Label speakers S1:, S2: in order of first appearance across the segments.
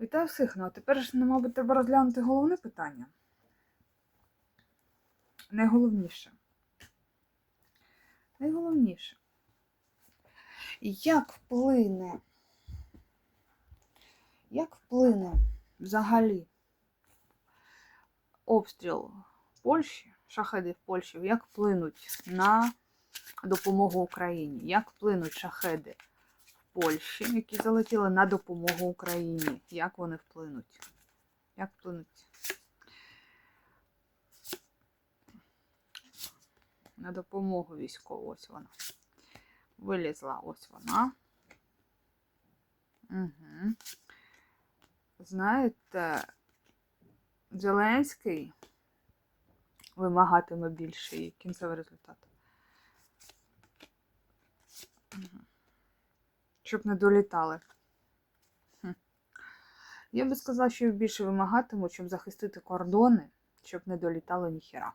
S1: Вітаю всіх. Ну а тепер ж, ну, мабуть, треба розглянути головне питання. Найголовніше. Найголовніше. Як вплине? Як вплине взагалі обстріл Польщі, шахеди в Польщі, як вплинуть на допомогу Україні? Як вплинуть шахеди Польщі, які залетіли на допомогу Україні? Як вони вплинуть? Як вплинуть? На допомогу військову. Ось вона. Вилізла ось вона. Угу. Знаєте, Зеленський вимагатиме більший кінцевий результат. Мгм. Щоб не долітали. Хм. Я би сказала, що більше вимагатимуть, щоб захистити кордони, щоб не долітало ніхіра.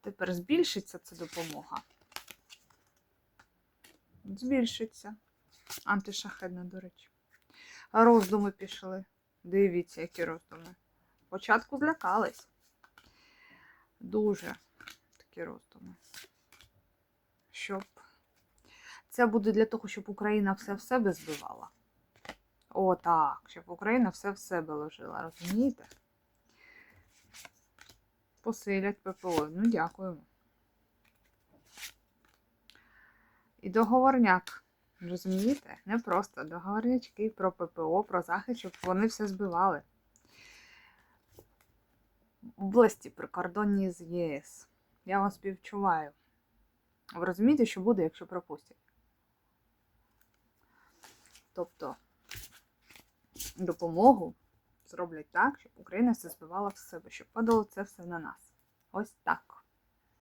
S1: Тепер збільшиться ця допомога. Збільшиться. Антишахедна, до речі. Роздуми пішли. Дивіться, які роздуми. Спочатку злякались. Дуже такі роздуми. Щоб. Це буде для того, щоб Україна все в себе збивала. О, так, щоб Україна все в себе ложила, розумієте? Посилять ППО. Ну, дякуємо. І договорняк. Розумієте? Не просто договорнячки про ППО, про захист, щоб вони все збивали. Області прикордонні з ЄС. Я вас співчуваю. Ви розумієте, що буде, якщо пропустять? Тобто допомогу зроблять так, щоб Україна все збивала в себе, щоб падало це все на нас. Ось так.